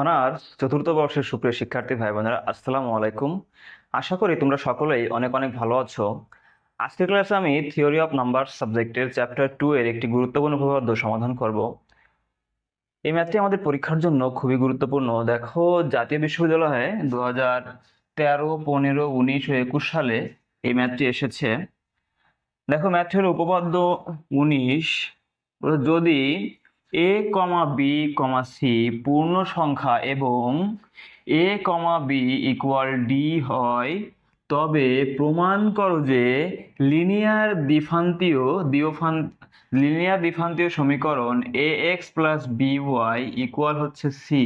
Honours চতুর্থ বর্ষের সুপ্রিয় শিক্ষার্থী ভাই বোনেরা আসসালামু আলাইকুম। আশা করি তোমরা সকলেই অনেক অনেক ভালো আছো। আজকের ক্লাসে আমি থিওরি অফ নাম্বার সাবজেক্টের চ্যাপ্টার টু এর একটি গুরুত্বপূর্ণ উপপাদ্য সমাধান করব। এই ম্যাথটি আমাদের পরীক্ষার জন্য খুবই গুরুত্বপূর্ণ। দেখো, জাতীয় বিশ্ববিদ্যালয়ে দু হাজার তেরো, পনেরো, উনিশ ও একুশ সালে এই ম্যাথটি এসেছে। দেখো ম্যাথটির উপপাদ্য উনিশ। যদি এ কমা বি কমা সি পূর্ণ সংখ্যা এবং A comma B equal D হয়। তবে প্রমাণ করো যে লিনিয়ার দ্বিফান্তীয় দিওফান লিনিয়ার দ্বিফান্তীয় সমীকরণ A X plus B Y equal হচ্ছে সি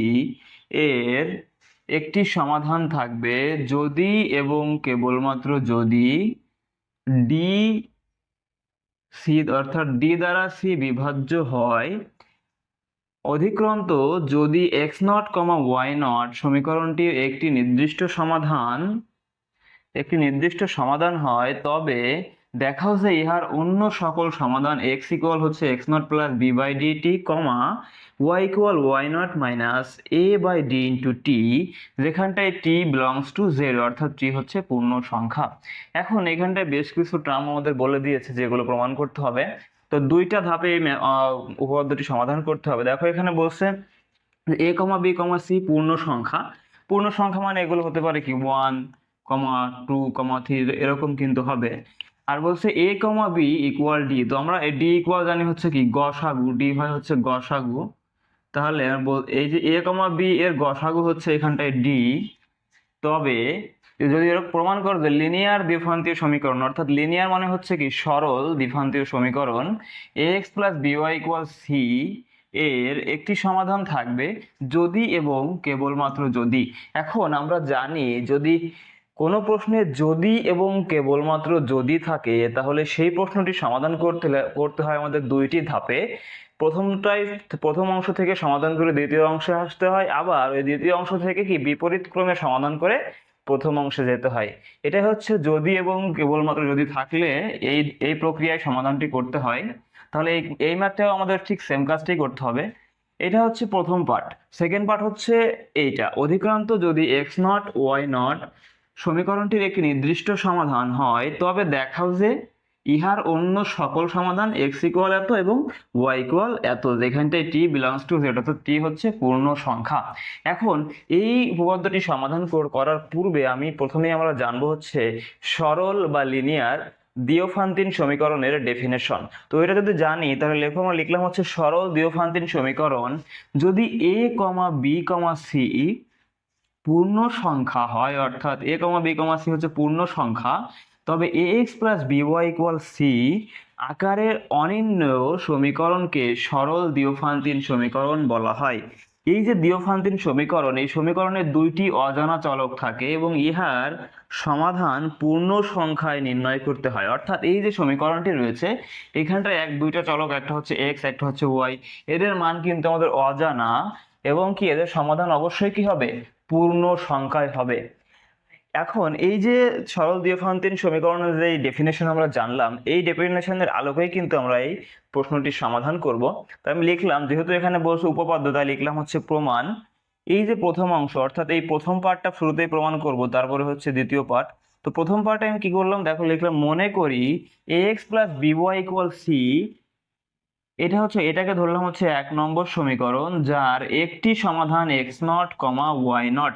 এর একটি সমাধান থাকবে যদি এবং কেবলমাত্র যদি ডি সি অর্থাৎ ডি দ্বারা সি বিভাজ্য হয় অধিক্রান্ত যদি X naught comma Y naught সমীকরণটির একটি নির্দিষ্ট সমাধান, একটি নির্দিষ্ট সমাধান হয়, তবে দেখাও যে ইহার অন্য সকল সমাধান এক্স ইকুয়াল হচ্ছে X naught plus B by D T comma Y equal Y naught minus A by D into T যেখানটায় টি বিলংস টু জেরো অর্থাৎ টি হচ্ছে পূর্ণ সংখ্যা। এখন এখানটায় বেশ কিছু টার্ম আমাদের বলে দিয়েছে, যেগুলো প্রমাণ করতে হবে। তো দুইটা ধাপে এই উপপাদ্যটি সমাধান করতে হবে। দেখো এখানে বলছে A comma B comma C পূর্ণ সংখ্যা। পূর্ণ সংখ্যা মানে এগুলো হতে পারে কি? One comma two comma three, এরকম কিন্তু হবে। আর বলছে A comma B equal D. তো আমরা ডি ইকুয়াল জানি হচ্ছে কি? গসাগু। ডি হয় হচ্ছে গসাগু। তাহলে এই যে এ কমা বি এর গসাগু হচ্ছে এখানটায় ডি। তবে যদি এরকম প্রমাণ করে যে লিনিয়ার দ্বিফান্তীয় সমীকরণ, অর্থাৎ লিনিয়ার মানে হচ্ছে কি সরল দ্বিফান্তীয় সমীকরণ X plus B Y equal C এর একটি সমাধান থাকবে যদি এবং কেবলমাত্র যদি। এখন আমরা জানি যদি কোনো প্রশ্নে যদি এবং কেবলমাত্র যদি থাকে, তাহলে সেই প্রশ্নটি সমাধান করতে করতে হয় আমাদের দুইটি ধাপে। প্রথমটাই, প্রথম অংশ থেকে সমাধান করে দ্বিতীয় অংশে আসতে হয়, আবার ওই দ্বিতীয় অংশ থেকে কি বিপরীত ক্রমে সমাধান করে প্রথম অংশে যেতে হয়। এটা হচ্ছে যদি এবং কেবলমাত্র যদি থাকলে এই এই প্রক্রিয়ায় সমাধানটি করতে হয়। তাহলে এই এই ম্যাথটাও আমাদের ঠিক সেম কাজটি করতে হবে। এটা হচ্ছে প্রথম পার্ট সেকেন্ড পার্ট হচ্ছে এইটা। অধিক্রান্ত যদি এক্স নট ওয়াই নট সমীকরণটির একটি নির্দিষ্ট সমাধান হয়, তবে দেখাও যে ইহার অন্য সকল সমাধান এক্স ইকুয়াল এত এবং ওয়াই ইকুয়াল এত। যেখানটায় টি বিলংস টু জেড অর্থাৎ টি হচ্ছে পূর্ণ সংখ্যা। এখন এই উপপাদ্যটি সমাধান কর- করার পূর্বে আমি প্রথমেই আমরা জানব হচ্ছে সরল বা লিনিয়ার দিওফান্তিন সমীকরণের ডেফিনেশন তো এটা যদি জানি, তাহলে লেখো, আমরা লিখলাম হচ্ছে সরল দিওফান্তিন সমীকরণ। যদি এ কমা বি কমা সি পূর্ণ সংখ্যা হয়, অর্থাৎ এ কমা বি কমা সি হচ্ছে পূর্ণ সংখ্যা তবে A X plus B Y equal C আকারের অনির্ণয় সমীকরণকে সরল দিওফান্তিন সমীকরণ বলা হয়। এই যে দিওফান্তিন সমীকরণ, এই সমীকরণে দুইটি অজানা চলক থাকে এবং ইহার সমাধান পূর্ণ সংখ্যায় নির্ণয় করতে হয়। অর্থাৎ এই যে সমীকরণটি রয়েছে, এখানটায় এক, দুইটা চলক, একটা হচ্ছে এক্স, একটা হচ্ছে ওয়াই। এদের মান কিন্তু আমাদের অজানা এবং কি এদের সমাধান অবশ্যই কি হবে? পূর্ণ সংখ্যায় হবে। এখন এই যে সরল দ্বিফান্তিন সমীকরণের যে ডেফিনেশন আমরা জানলাম, এই ডেফিনেশনের আলোকেই কিন্তু আমরা এই প্রশ্নটির সমাধান করব। তাই আমি লিখলাম, যেহেতু এখানে বলছে উপপাদ্য, তাই লিখলাম হচ্ছে প্রমাণ। এই যে প্রথম অংশ, অর্থাৎ এই প্রথম পার্টটা শুরুতেই প্রমাণ করব, তারপরে হচ্ছে দ্বিতীয় পার্ট তো প্রথম পার্টে আমি কি করলাম? দেখো, লিখলাম, মনে করি A X plus B Y equal C এটা হচ্ছে, এটাকে ধরলাম হচ্ছে এক নম্বর সমীকরণ, যার একটি সমাধান X naught comma Y naught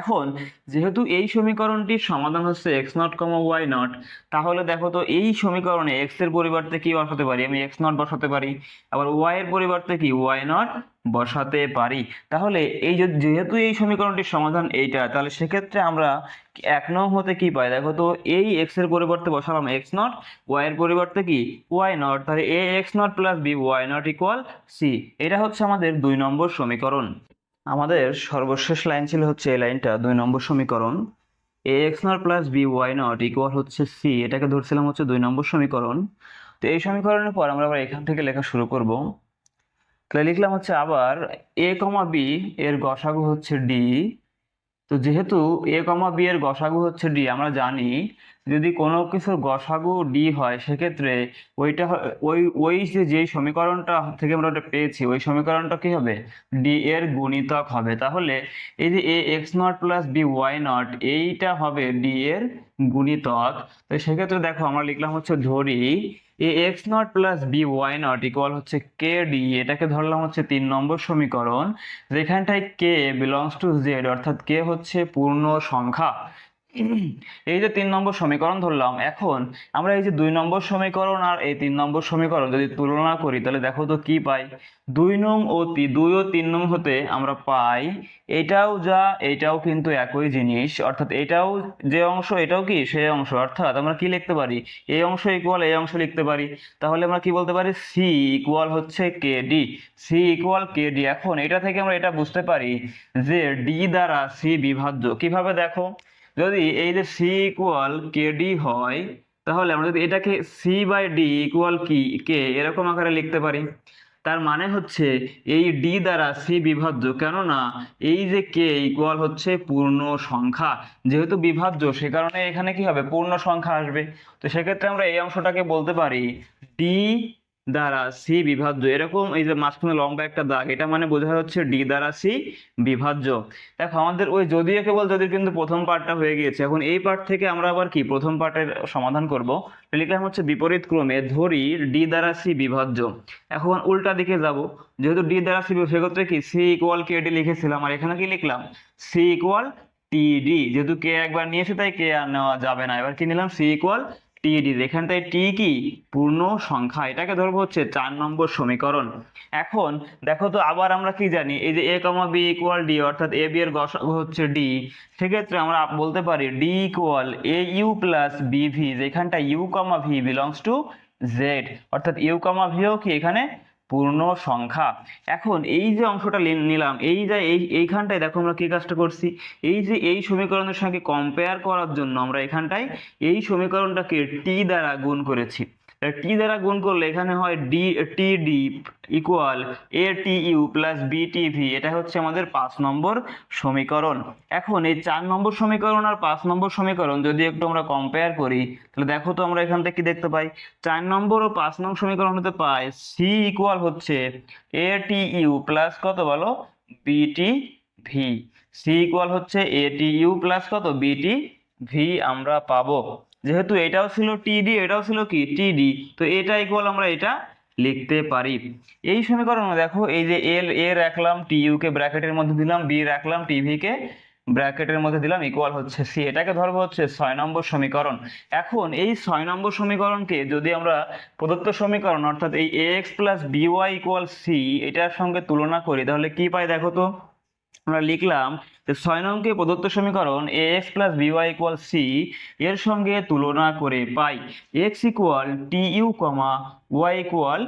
এখন যেহেতু এই সমীকরণটির সমাধান হচ্ছে X naught comma Y naught তাহলে দেখো তো এই সমীকরণে এক্সের পরিবর্তে কি বসাতে পারি? আমি এক্স নট বসাতে পারি, আবার ওয়াই এর পরিবর্তে কি? ওয়াই নট বসাতে পারি। তাহলে এই যেহেতু এই সমীকরণটির সমাধান এইটা, তাহলে সেক্ষেত্রে আমরা এক নং হতে কি পাই? দেখো তো এই এক্সের পরিবর্তে বসালাম এক্স নট ওয়াই এর পরিবর্তে কি? ওয়াই নট তাহলে A X naught plus B Y naught equal C এটা হচ্ছে আমাদের দুই নম্বর সমীকরণ। আমাদের সর্বশেষ লাইন ছিল হচ্ছে এই লাইনটা দুই নম্বর সমীকরণ। A X naught plus B Y naught equal হচ্ছে সি এটাকে ধরছিলাম হচ্ছে দুই নম্বর সমীকরণ। তো এই সমীকরণের পর আমরা আবার এখান থেকে লেখা শুরু করব। তাহলে লিখলাম হচ্ছে আবার এ কমা বি এর গসাগু হচ্ছে ডি তো যেহেতু এ কমা বি এর গসাগু হচ্ছে ডি আমরা জানি যদি কোনো কিছুর গসাগু ডি হয়, সেক্ষেত্রে ওইটা ওই ওই যে, যেই সমীকরণটা থেকে আমরা ওটা পেয়েছি, ওই সমীকরণটা কি হবে? ডি এর গুণিতক হবে। তাহলে এই যে A X naught plus B Y naught এইটা হবে ডি এর গুণিতক। তো সেক্ষেত্রে দেখো, আমরা লিখলাম হচ্ছে ধরি A X naught plus B Y naught equal হচ্ছে কে ডি এটাকে ধরলাম হচ্ছে তিন নম্বর সমীকরণ, যেখানটায় কে বিলংস টু জেড অর্থাৎ কে হচ্ছে পূর্ণ সংখ্যা। এই যে তিন নম্বর সমীকরণ ধরলাম, এখন আমরা এই যে দুই নম্বর সমীকরণ আর এই তিন নম্বর সমীকরণ যদি তুলনা করি, তাহলে দেখো তো কি পাই? দুই নং ও দুই ও তিন নং হতে আমরা পাই, এটাও যা, এটাও কিন্তু একই জিনিস, অর্থাৎ এটাও যে অংশ, এটাও কি? সেই অংশ, অর্থাৎ আমরা কি লিখতে পারি? এই অংশ ইকুয়াল এই অংশ লিখতে পারি। তাহলে আমরা কি বলতে পারি? সি ইকুয়াল হচ্ছে K D C equal K D এখন এটা থেকে আমরা এটা বুঝতে পারি যে ডি দ্বারা সি বিভাজ্য। কীভাবে দেখো? যদি এই যে সি ইকুয়াল কে ডি হয়, তাহলে আমরা যদি এটাকে সি বাই ডি ইকুয়াল কি কে এরকম আকারে লিখতে পারি। তার মানে হচ্ছে এই ডি দ্বারা সি বিভাজ্য কেননা এই যে কে ইকুয়াল হচ্ছে পূর্ণ সংখ্যা। যেহেতু বিভাজ্য সে কারণে এখানে কি হবে? পূর্ণ সংখ্যা আসবে। তো সেক্ষেত্রে আমরা এই অংশটাকে বলতে পারি ডি দ্বারা সি বিভাজ্য। এরকম এই যে মাঝখানে লম্বা একটা দাগ, এটা মানে বোঝা যাচ্ছে ডি দ্বারা সি বিভাজ্য। দেখো, আমাদের ওই যদিও কেবল যদি কিন্তু প্রথম পার্টটা হয়ে গিয়েছে, এখন এই পার্ট থেকে আমরা আবার কি প্রথম পার্টের সমাধান করব? লিখলাম হচ্ছে বিপরীত ক্রমে ধরি ডি দ্বারা সি বিভাজ্য। এখন উল্টা দিকে যাব। যেহেতু ডি দ্বারা সি সেক্ষেত্রে কি সি ইকুয়াল কে ডি লিখেছিলাম, আর এখানে কি লিখলাম? সি ইকুয়াল টি ডি যেহেতু কে একবার নিয়েছে, তাই কে আর নেওয়া যাবে না। এবার কি নিলাম? সি ইকুয়াল টি এখান থেকে টি কি? পূর্ণ সংখ্যা। এটাকে ধরবো হচ্ছে চার নম্বর সমীকরণ। এখন দেখো তো আবার আমরা কি জানি? এই যে A comma B equal D অর্থাৎ এ বি এর গসক হচ্ছে ডি সেক্ষেত্রে আমরা বলতে পারি D equal A U plus B V যেখানটা U comma V belongs to Z অর্থাৎ ইউ কমা ভিও কি এখানে পূর্ণ সংখ্যা। এখন এই যে অংশটা নিলাম, এই যে এই, এইখানটায় দেখো আমরা কী কাজটা করছি? এই যে এই সমীকরণের সঙ্গে কম্পেয়ার করার জন্য আমরা এখানটায় এই সমীকরণটাকে টি দ্বারা গুণ করেছি। টি দ্বারা গুণ করলে? এখানে হয় D T D equal A T U plus B T V এটা হচ্ছে আমাদের পাঁচ নম্বর সমীকরণ। এখন এই চার নম্বর সমীকরণ আর পাঁচ নম্বর সমীকরণ যদি একটু আমরা কম্পেয়ার করি, তাহলে দেখো তো আমরা এখান থেকে কি দেখতে পাই। চার নম্বর ও পাঁচ নম্বর সমীকরণ হতে পাই সি ইকুয়াল হচ্ছে এ টি ইউ প্লাস কত বলো? বিটি ভি সি ইকুয়াল হচ্ছে এ টি ইউ প্লাস কত? বিটি ভি আমরা পাবো। যেহেতু এটাও ছিল টিডি এটাও ছিল কি? টিডি তো এটা ইকুয়াল আমরা এটা লিখতে পারি। এই সমীকরণে দেখো, এই যে এল এ রাখলাম টি ইউ কে ব্র্যাকেটের মধ্যে দিলাম বি রাখলাম টিভি কে ব্র্যাকেটের মধ্যে দিলাম ইকুয়াল হচ্ছে সি এটাকে ধরবো হচ্ছে ছয় নম্বর সমীকরণ। এখন এই ছয় নম্বর সমীকরণকে যদি আমরা প্রদত্ত সমীকরণ, অর্থাৎ এই A X plus B Y equal C এটার সঙ্গে তুলনা করি, তাহলে কি পাই দেখো তো? আমরা লিখলাম যে ছয় নংকে প্রদত্ত সমীকরণ A X plus B Y equal C এর সঙ্গে তুলনা করে পাই। X equal T U comma Y equal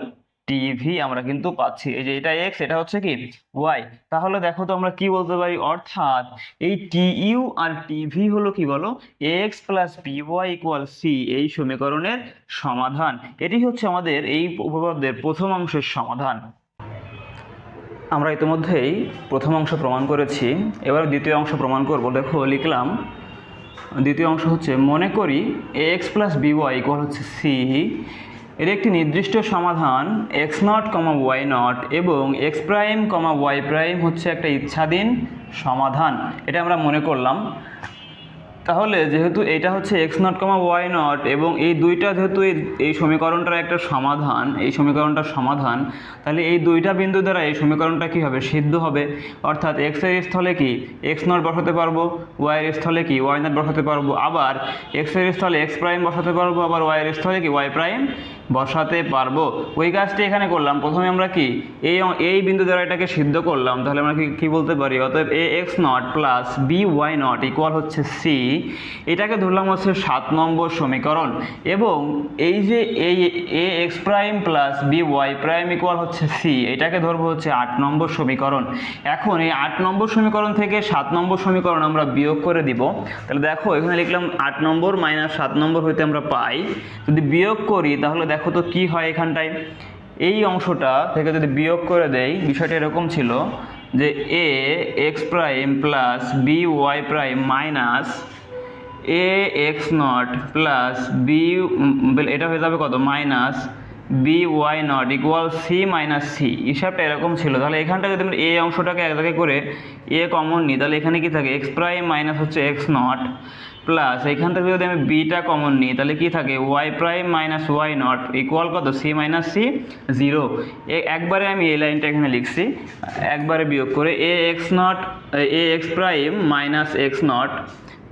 T V আমরা কিন্তু পাচ্ছি। এই যে এটা এক্স এটা হচ্ছে কি? ওয়াই তাহলে দেখো তো আমরা কি বলতে পারি? অর্থাৎ এই টি ইউ আর টিভি হলো কি বলো? X plus B Y equal C এই সমীকরণের সমাধান। এটি হচ্ছে আমাদের এই উপপাদ্যের প্রথম অংশের সমাধান। আমরা ইতিমধ্যেই প্রথম অংশ প্রমাণ করেছি। এবার দ্বিতীয় অংশ প্রমাণ করব। দেখো, লিখলাম, দ্বিতীয় অংশ হচ্ছে, মনে করি A X plus B Y equal হচ্ছে সি এর একটি নির্দিষ্ট সমাধান X naught comma Y naught এবং X prime comma Y prime হচ্ছে একটা ইচ্ছাধীন সমাধান। এটা আমরা মনে করলাম। তাহলে যেহেতু এটা হচ্ছে X naught comma Y naught এবং এই দুইটা যেহেতু এই এই সমীকরণটার একটা সমাধান, এই সমীকরণটার সমাধান, তাহলে এই দুইটা বিন্দু দ্বারা এই সমীকরণটা কী হবে সিদ্ধ হবে? অর্থাৎ এক্সের স্থলে কি এক্স নট বসাতে পারব ওয়াই এর স্থলে কি ওয়াই নট বসাতে পারব, আবার এক্সের স্থলে এক্স প্রাইম বসাতে পারব, আবার ওয়াই এর স্থলে কি ওয়াই প্রাইম বসাতে পারব। ওই কাজটি এখানে করলাম। প্রথমে আমরা কি এই এই বিন্দু দ্বারা এটাকে সিদ্ধ করলাম। তাহলে আমরা কি কি বলতে পারি? অতএব A X naught plus B Y naught equal হচ্ছে সি এটাকে ধরলাম হচ্ছে সাত নম্বর সমীকরণ এবং এই যে এই A X prime plus B Y prime equal হচ্ছে সি, এটাকে ধরবো হচ্ছে আট নম্বর সমীকরণ। এখন এই আট নম্বর সমীকরণ থেকে সাত নম্বর সমীকরণ আমরা বিয়োগ করে দিব। তাহলে দেখো, এখানে লিখলাম আট নম্বর মাইনাস সাত নম্বর হইতে আমরা পাই। যদি বিয়োগ করি, তাহলে দেখো তো কি হয় এখানটায়? এই অংশটা থেকে যদি বিয়োগ করে দেই, বিষয়টা এরকম ছিল যে A X prime plus B Y prime minus A X naught plus B এটা হয়ে যাবে কত? Minus B Y naught equal C minus C হিসাবটা এরকম ছিল। তাহলে এখানটা যদি এ অংশটাকে এক জায়গায় করে এ কমন নিই, তাহলে এখানে কি থাকে? এক্স প্রাইম মাইনাস হচ্ছে এক্স নট প্লাস এখান থেকে যদি আমি বিটা কমন নিই, তাহলে কি থাকে? Y prime minus Y naught equal কত? সি মাইনাস সি জিরো একবারে আমি এই লাইনটা এখানে লিখছি। একবারে বিয়োগ করে A X naught A X prime minus X naught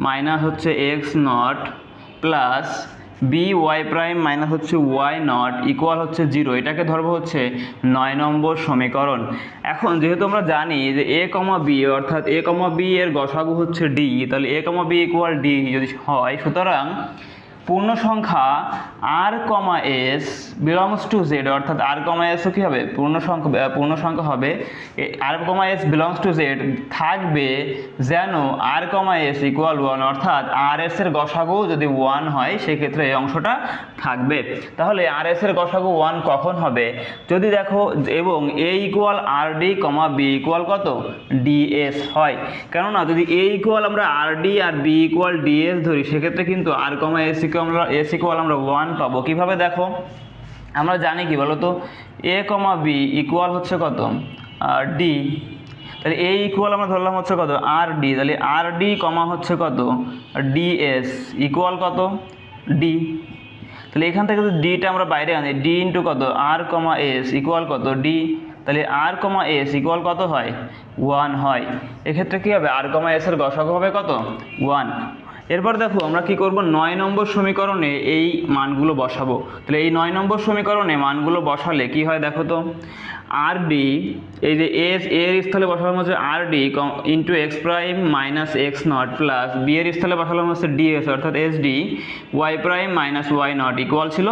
minus হচ্ছে X naught plus B Y prime minus হচ্ছে ওয়াই নট ইকুয়াল হচ্ছে জিরো এটাকে ধরবো হচ্ছে নয় নম্বর সমীকরণ। এখন যেহেতু আমরা জানি যে এ কমা বি অর্থাৎ এ কমা বি এর গসাগু হচ্ছে ডি তাহলে A comma B equal D যদি হয়, সুতরাং পূর্ণ সংখ্যা R comma S belongs to Z অর্থাৎ আর কমা এসও কী হবে? পূর্ণ সংখ্যা পূর্ণ সংখ্যা হবে R comma S belongs to Z থাকবে যেন R comma S equal one অর্থাৎ আর এস এর গসাগু যদি ওয়ান হয়, সেক্ষেত্রে এই অংশটা থাকবে। তাহলে আর এস এর গসাগু ওয়ান কখন হবে? যদি দেখো, এবং A equal R D comma B equal কত? ডিএস হয়। কেননা, যদি এ ইকুয়াল আমরা আর ডি আর বি ইকুয়াল ডিএস ধরি, সেক্ষেত্রে কিন্তু আর কমা এস আমরা এস ইকুয়াল আমরা ওয়ান পাবো। কীভাবে দেখো? আমরা জানি কি বলো তো এ কমা বি ইকুয়াল হচ্ছে কত? ডি তাহলে এ ইকুয়াল আমরা ধরলাম হচ্ছে কত? আর ডি তাহলে আর ডি কমা হচ্ছে কত? ডিএস ইকুয়াল কত? ডি তাহলে এখান থেকে যদি ডিটা আমরা বাইরে আনি ডি ইন্টু কত? আর কমা এস ইকুয়াল কত? ডি তাহলে আর কমা এস ইকুয়াল কত হয়? ওয়ান হয়। এক্ষেত্রে কী হবে? আর কমা এসের গসাগু হবে কত? ওয়ান এরপর দেখো, আমরা কি করব? নয় নম্বর সমীকরণে এই মানগুলো বসাবো। তাহলে এই নয় নম্বর সমীকরণে মানগুলো বসালে কি হয় দেখো তো? আর ডি এই যে এস এর স্থলে বসালাম হচ্ছে R D into X prime minus X naught plus B এর স্থলে বসালাম হচ্ছে ডিএস অর্থাৎ S D Y prime minus Y naught equal ছিল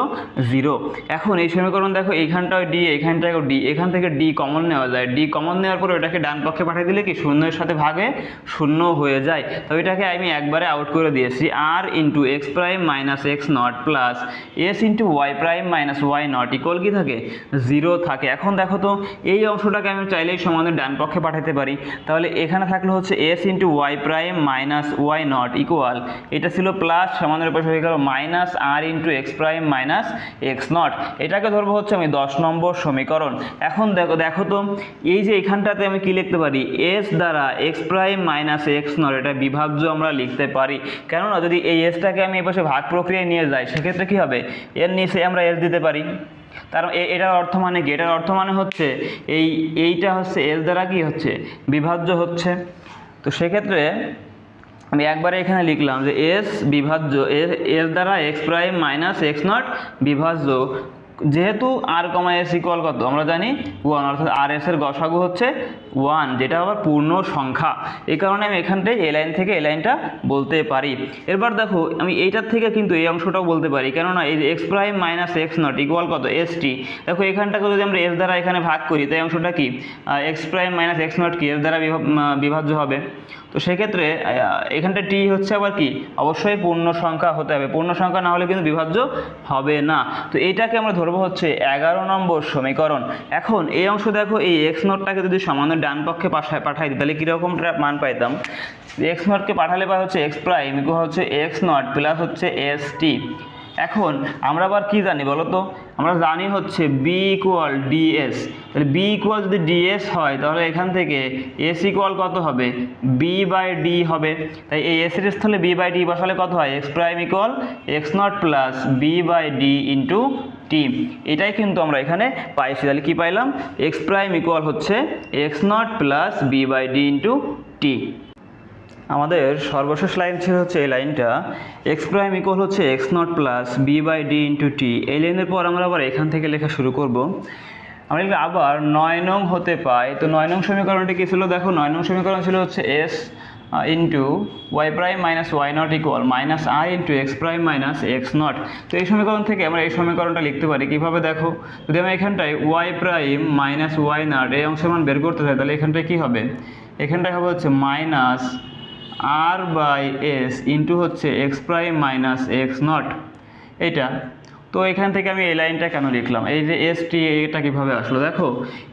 জিরো এখন এই সমীকরণ দেখো এইখানটাও ডি এইখানটাও ডি এখান থেকে ডি কমন নেওয়া যায়। ডি কমন নেওয়ার পর ওটাকে ডান পক্ষে পাঠিয়ে দিলে কি শূন্যের সাথে ভাগে শূন্য হয়ে যায়। তো এটাকে আমি একবারে আউট করে দিয়েছি। R into X prime minus X naught plus S into Y prime minus Y naught equal কি থাকে? জিরো থাকে। এখন দেখো তো এই অংশটাকে আমি চাইলেই সমানের ডান পক্ষে পাঠাতে পারি। তাহলে এখানে থাকলে হচ্ছে S into Y prime minus Y naught equal এটা ছিল প্লাস সমানের পাশে হয়ে গেল minus R into X prime minus X naught এটাকে ধরবো হচ্ছে আমি দশ নম্বর সমীকরণ। এখন দেখো দেখো তো, এই যে এখানটাতে আমি কি লিখতে পারি? এস দ্বারা X prime minus X naught এটা বিভাজ্য আমরা লিখতে পারি। কেননা যদি এই এসটাকে আমি এপাশে ভাগ প্রক্রিয়ায় নিয়ে যাই, সেক্ষেত্রে কি হবে? এর নিচে আমরা এস দিতে পারি। তার এটার অর্থ মানে কি? এটার অর্থ মানে হচ্ছে এই, এইটা হচ্ছে এস দ্বারা কি হচ্ছে? বিভাজ্য হচ্ছে। তো সেক্ষেত্রে আমি একবারে এখানে লিখলাম যে এস বিভাজ্য এস দ্বারা X prime minus X naught বিভাজ্য। যেহেতু আর কমা এস ইকুয়াল কত? আমরা জানি ওয়ান অর্থাৎ আর এস এর গসাগু হচ্ছে ওয়ান যেটা আবার পূর্ণ সংখ্যা। এই কারণে আমি এখানটায় এ লাইন থেকে এ লাইনটা বলতে পারি। এরপর দেখো, আমি এইটার থেকে কিন্তু এই অংশটাও বলতে পারি। কেননা এই যে X prime minus X naught equal কত? এস টি দেখো, এখানটাকে যদি আমরা এস দ্বারা এখানে ভাগ করি, তাই অংশটা কি? X prime minus X naught কি? এস দ্বারা বিভা- বিভাজ্য হবে। তো সেক্ষেত্রে এখানটা টি হচ্ছে আবার কি? অবশ্যই পূর্ণ সংখ্যা হতে হবে। পূর্ণ সংখ্যা না হলে কিন্তু বিভাজ্য হবে না। তো এইটাকে আমরা ধরবো হচ্ছে এগারো নম্বর সমীকরণ। এখন এই অংশ দেখো, এই এক্স নোটটাকে যদি সামান্য ডান পক্ষে পাঠায় পাঠাই দিই, তাহলে কীরকম মান পাইতাম? এক্স নোটকে পাঠালে পাই হচ্ছে এক্স প্রাইম হচ্ছে এক্স নট প্লাস হচ্ছে এস টি এখন আমরা আবার কি জানি বলো তো আমরা জানি হচ্ছে বি ইকুয়াল ডিএস তাহলে বি ইকুয়াল যদি ডিএস হয়, তাহলে এখান থেকে এস ইকুয়াল কত হবে? বি বাই ডি হবে। তাই এই এস এর স্থলে বি বাই ডি বসালে কত হয়? X prime equal X naught plus B by D into T এটাই কিন্তু আমরা এখানে পাইছি। তাহলে কি পাইলাম? এক্স প্রাইম ইকুয়াল হচ্ছে X naught plus B by D into T আমাদের সর্বশেষ লাইন ছিল হচ্ছে এই লাইনটা এক্স প্রাইম ইকুয়াল হচ্ছে X naught plus B by D into T এই লাইনের পর আমরা আবার এখান থেকে লেখা শুরু করব। আমরা আবার নয় নং হতে পাই। তো নয় নং সমীকরণটি কী ছিল? দেখো নয় নং সমীকরণ ছিল হচ্ছে S into Y prime minus Y naught equal minus I into X prime minus X naught তো এই সমীকরণ থেকে আমরা এই সমীকরণটা লিখতে পারি। কীভাবে দেখো? যদি আমরা এখানটায় Y prime minus Y naught এই অংশের মান বের করতে চাই, তাহলে এখানটায় কী হবে? এখানটায় হবে হচ্ছে minus R by S into হচ্ছে X prime minus X naught এটা, তো এখান থেকে আমি এই লাইনটা কেন লিখলাম? এই যে এস টি এটা কীভাবে আসলো? দেখো,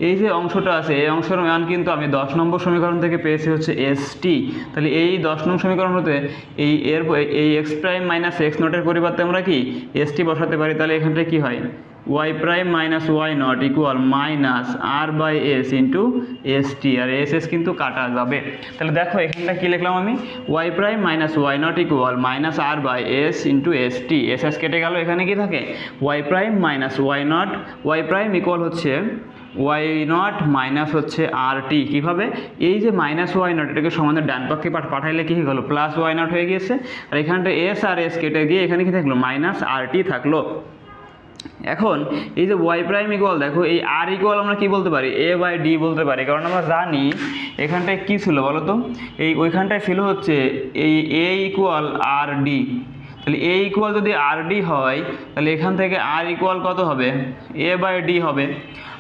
এই যে অংশটা আছে, এই অংশের মান কিন্তু আমি দশ নম্বর সমীকরণ থেকে পেয়েছি হচ্ছে এস টি তাহলে এই দশ নম্বর সমীকরণ হতে এই এর, এই এক্স প্রাইম মাইনাস এক্স নটের পরিবর্তে আমরা কি এস টি বসাতে পারি? তাহলে এখানটায় কি হয়? Y prime minus Y naught equal minus R by S into S T R S S কিন্তু কাটা যাবে। তাহলে দেখো, এখানটা কী লিখলাম আমি? Y prime minus Y naught equal minus R by S into S T S S কেটে গেল, এখানে কি থাকে? Y prime minus Y naught Y prime equal হচ্ছে ওয়াই নট মাইনাস হচ্ছে আর টি কীভাবে? এই যে মাইনাস ওয়াই নট এটাকে সমানের ডান পক্ষে পাঠ- পাঠাইলে কী হয়ে গেলো? প্লাস ওয়াই নট হয়ে গিয়েছে। আর এখানটা এস আর এস কেটে গিয়ে এখানে কি থাকল? মাইনাস আর টি থাকল। এখন এই যে ওয়াই প্রাইম ইকুয়াল দেখো এই আর ইকুয়াল আমরা কি বলতে পারি? এ বাই ডি বলতে পারি, কারণ আমরা জানি এখানটায় কি ছিল বলো তো? এই ওইখানটায় ছিল হচ্ছে এই এ ইকুয়াল আর ডি তাহলে এ ইকুয়াল যদি আর ডি হয়, তাহলে এখান থেকে আর ইকুয়াল কত হবে? এ বাই ডি হবে।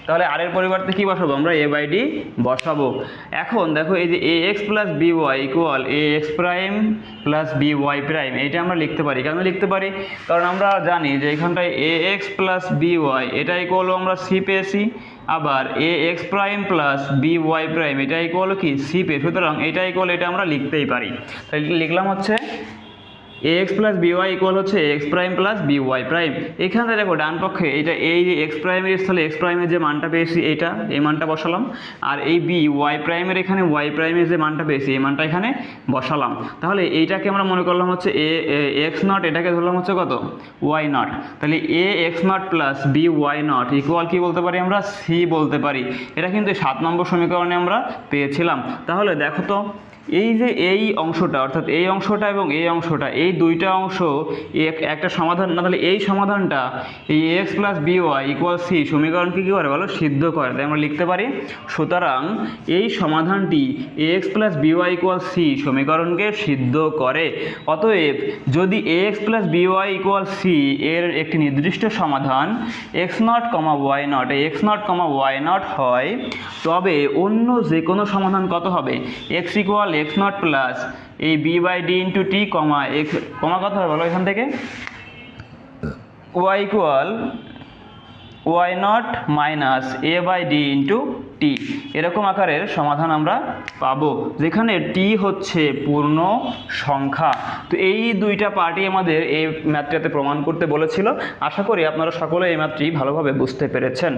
তাহলে আর এর পরিবর্তে কি বসাবো? আমরা এ বাই ডি বসাবো। এখন দেখো এই যে A X plus B Y equal A X prime plus B Y prime এইটা আমরা লিখতে পারি। কেন লিখতে পারি? কারণ আমরা জানি যে এখানটায় A X plus B Y এটা ইকুয়াল আমরা সি পেয়েছি। আবার A X prime plus B Y prime এটা ইকুয়াল কি? সি পে সুতরাং এটা ইকুয়াল এটা আমরা লিখতেই পারি। তাহলে লিখলাম হচ্ছে A X plus B Y equal হচ্ছে X prime plus B Y prime এখানে দেখো ডান পক্ষে এটা এই যে এক্স প্রাইমের স্থলে এক্স প্রাইমের যে মানটা পেয়েছি এইটা, এই মানটা বসালাম। আর এই বি ওয়াই প্রাইমের এখানে ওয়াই প্রাইমের যে মানটা পেয়েছি, এই মানটা এখানে বসালাম। তাহলে এইটাকে আমরা মনে করলাম হচ্ছে এ এক্স নট এটাকে ধরলাম হচ্ছে কত? ওয়াই নট তাহলে a x naught plus b y naught equal কি বলতে পারি আমরা? সি বলতে পারি। এটা কিন্তু সাত নম্বর সমীকরণে আমরা পেয়েছিলাম। তাহলে দেখো তো এই যে এই অংশটা, অর্থাৎ এই অংশটা এবং এই অংশটা, এই দুইটা অংশ এক- একটা সমাধান, না তাহলে এই সমাধানটা এই x plus b y equal c সমীকরণকে কী করে বলো? সিদ্ধ করে, তাই আমরা লিখতে পারি। সুতরাং এই সমাধানটি x plus b y equal c সমীকরণকে সিদ্ধ করে। অতএব যদি x plus b y equal c এর একটি নির্দিষ্ট সমাধান x naught comma y naught x naught comma y naught হয়, তবে অন্য যে কোনো সমাধান কত হবে? X equal x naught plus এই b by d into t comma x comma কত হবে বলো এখান থেকে? Y equal y naught minus a by d into t এরকম আকারের সমাধান আমরা পাবো, যেখানে টি হচ্ছে পূর্ণ সংখ্যা। তো এই দুইটা পার্টি আমাদের এই ম্যাথটাতে প্রমাণ করতে বলেছিল। আশা করি আপনারা সকলে এই ম্যাথটি ভালোভাবে বুঝতে পেরেছেন।